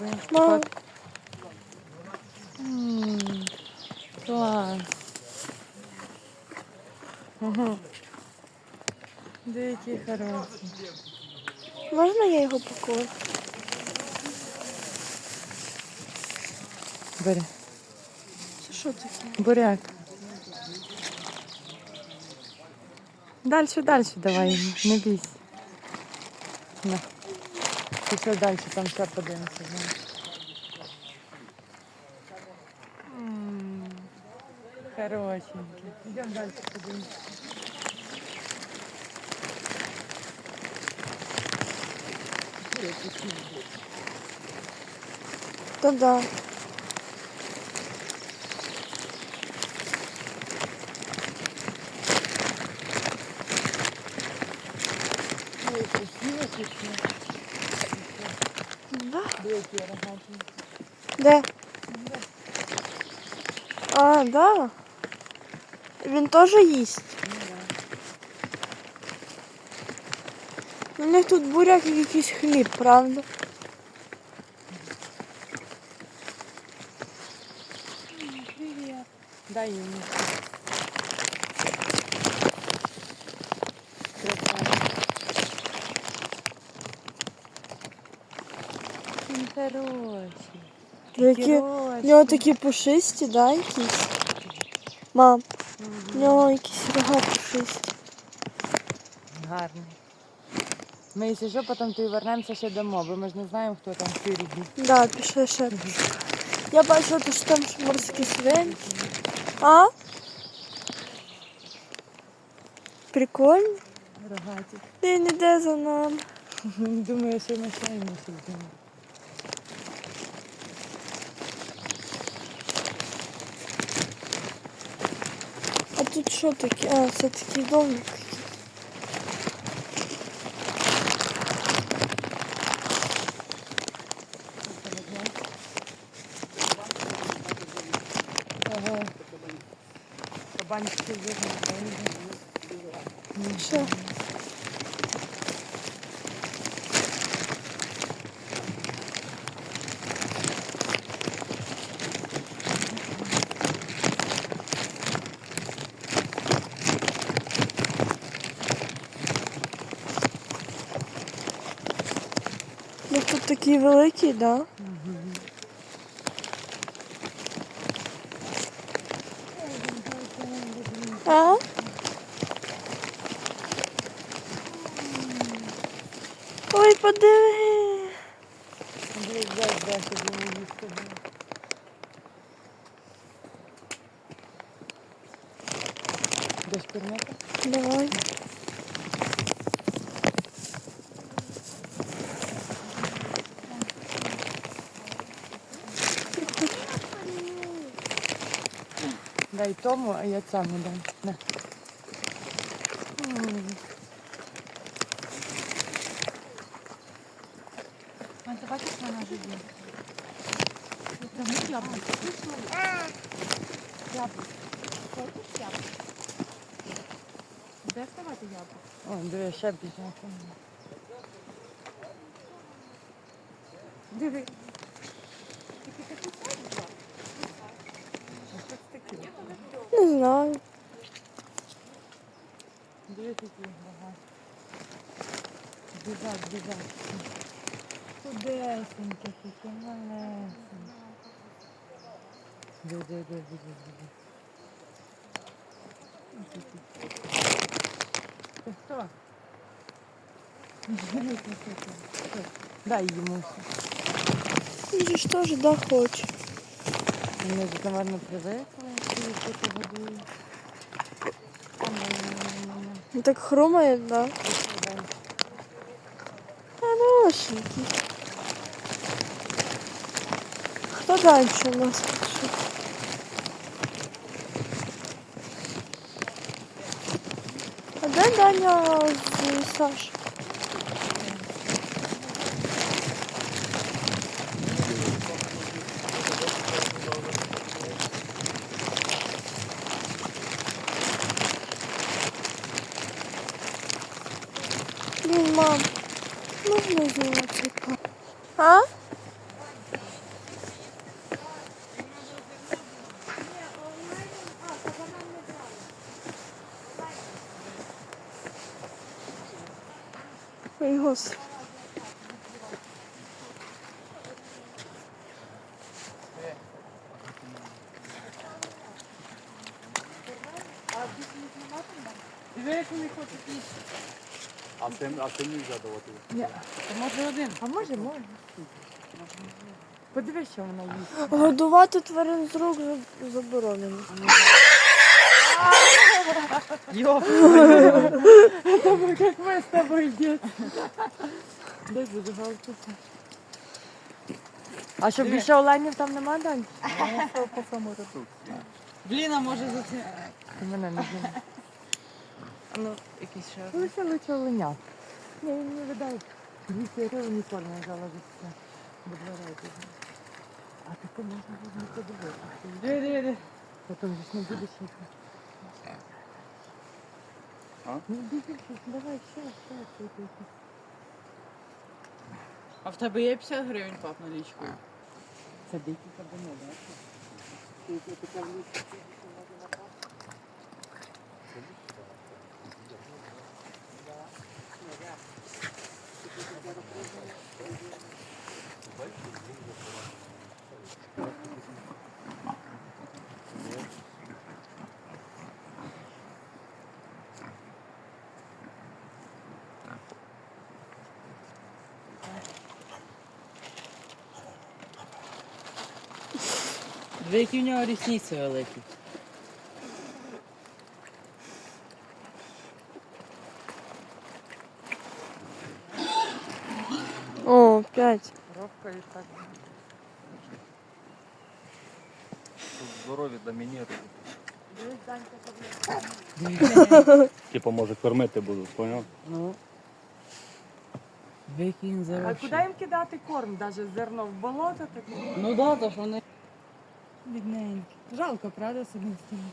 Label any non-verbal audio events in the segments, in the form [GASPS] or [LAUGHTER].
Пробуємо. Мам. Так. М, Клас. Ага. Де які хороші. Можна я його покажу? Бери. Це що таке? Буряк. Дальше, дальше давай, йому, не бійся. На. Пішли далі, там ще подивимося. Хорошенький. Йдемо далі подивимося. Та да. Ой, красиво пішло. Де? А, да. Він теж їсть. У них тут буряк і якийсь хліб, правда? Привіт. Дай йому. Які... У нього такі пушисті, да, якісь? Мам, у нього якісь рога пушисті. Гарний. Ми, якщо що, потім то й вернемося ще домой, бо ми ж не знаємо, хто там впереді. Да, пішли ще. Я бачила, то, що там морські свинки. А? Прикольно. Рогаті. Він іде за нами. [LAUGHS] Думаю, що ми ще йому сидимо. Тут що таке? А, це такий домик. Ага. Кабанчики видно, Ну тут такий великий, да? А? Ой, подиви. Десь кормити? Давай. Дай тому, а я цьому дам. На. Ань, ти бачиш, вона живе? Не яблуко. Яблуко. Хочеш яблуко? Де вставати яблуко? О, диви, ще бігає. Диви. А що це таке? Не знаю. Диви такі багато. Біжать, біжать. Худесенькі такі, малесенькі. Диви. Ось такі. Ти хто? Ти. Дай йому. Він же ж теж да хоче. Вони ж, напевно, привикли, що їх тут годують. Ам-ам-ам-ам. Він так хрумає, да? Пішли далі. Хорошенький. Хто далі у нас пішов? А де Даня з Сашою? Gitmedi gerçekten. Ha? А це, не можна давати. Ні. Може один. А може, може. Подивись, що вона їсть. Годувати тварин з рук за- заборонено. Йо. Думаю, як ми з тобою діти. Дай буде галстука. А що більше оленів там нема, Дань? По самому тут. Блін, а може за це. Ти мене не знає. Ну, якийсь ще. Ну, ще лучше Ні, він не видав. 200 гривень ніколи не залежиться. До дверей. А таке можна було не подивитися. Де, Потім ж не будеш їхати. А? Ну, бігай, давай, ще, ще, ще, ще. А в тебе є 50 гривень пап налічкою? Це дикі кабани, так? Дві які в нього рісниці великі. О, п'ять. Ровка і так. Дивись, Данька, тобі. Типу, може, кормити будуть, поняв? Ну. Які він А куди їм кидати корм? Навіть зерно в болото таке? Ну да, то ж вони. Бідненькі. Жалко, правда, однієї сторони?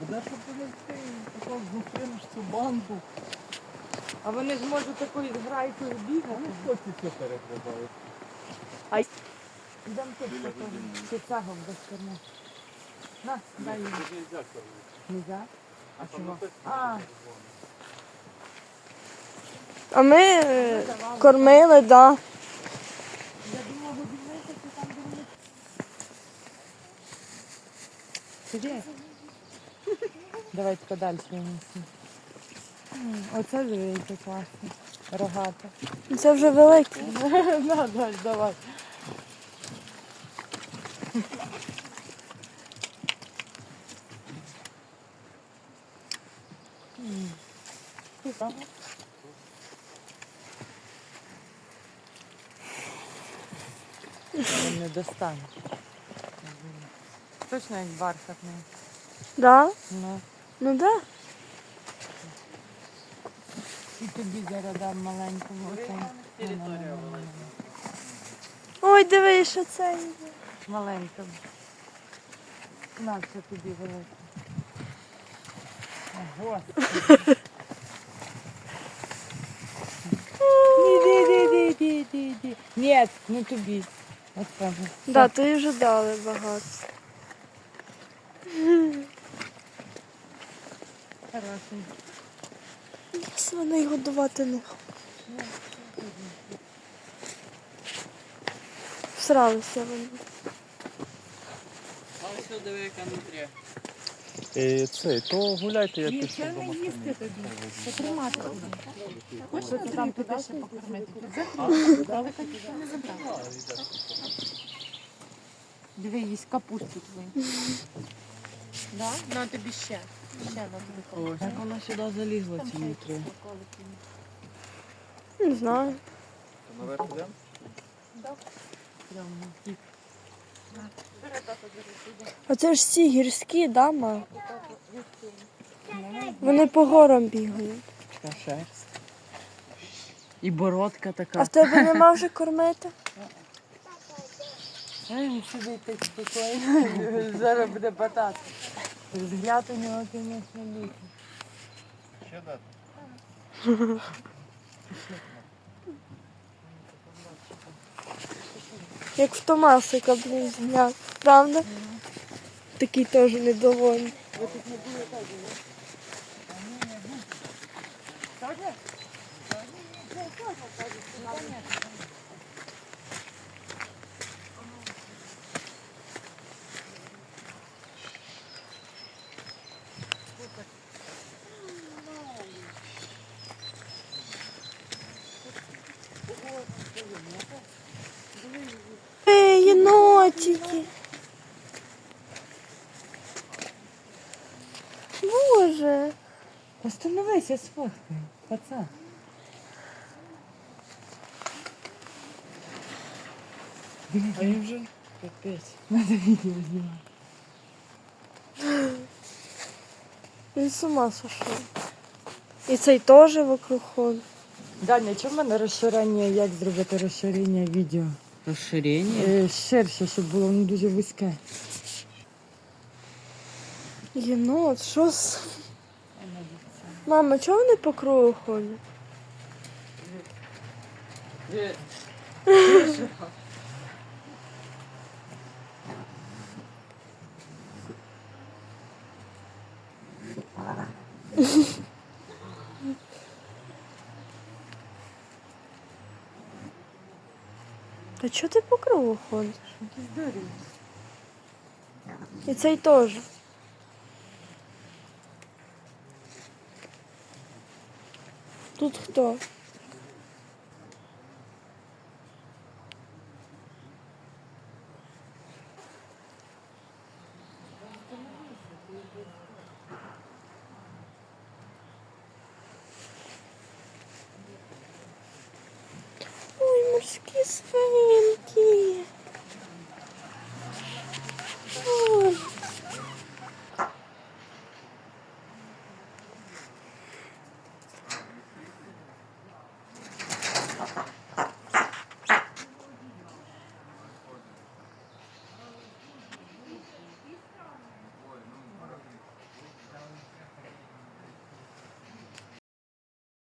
Буде що полетити, такого зустрінеш цю банду. А вони ж можуть такою грайкою бігати. Хтось це перекриває. Йдемо тут такого. Чи без корма. На, дай їм. Нельзя? А чого? А, А ми е, кормили, да. я думала, годівниця, чи там де вони... Сиди. Давай тільки далі винеси. М, Оце дивіться класно. Рогата. Це вже велике. На, [LAUGHS] Даль, давай. Він не достане. Точно як бархатний. Да? Ну. Ну да. І тобі зараз дам маленькому. Територія Ой, диви, що це. є. Маленькому. На, це тобі велике. Ого. Ді-ді-ді-ді-ді-ді. Ні, не тобі. От так. Да, то вже дали багато. Хороший. Свиней годувати не. Всралися вони. А ось диви, яка нутрія. І це, то гуляйте, я пішов Ще до їсти тобі. Потримати. Хочеш там туди ще покормити? Але ще не забрав. Диви, їсть капусту твою. Да? На тобі ще. Ось. Як вона сюди залізла, ці нутрія? Не знаю. Наверх йдемо? Оце ж ці гірські, да, ма? Вони по горам бігають. Така шерсть. І бородка така. А в тебе нема вже кормити? Ай, сидить так спокійно. Зараз буде батат. Взгляд у нього, звісно, літній. Ще дати. Як в Томасика, блін, взгляд. Правда? Такий теж недовольний. Ей, єнотики. Боже. Остановися, сфоткай, пацан. А їм вже капець. Надо відео знімати. [GASPS] Він з ума сошов. І цей теж вокруг ходить. Даня, чому в мене розширення, як зробити розширення відео? Розширення? Е, ширше, щоб було воно дуже вузьке. Єнот, що з... Мама, чого вони по кругу ходять? Та чого ти по кругу ходиш? І цей теж. Тут хто?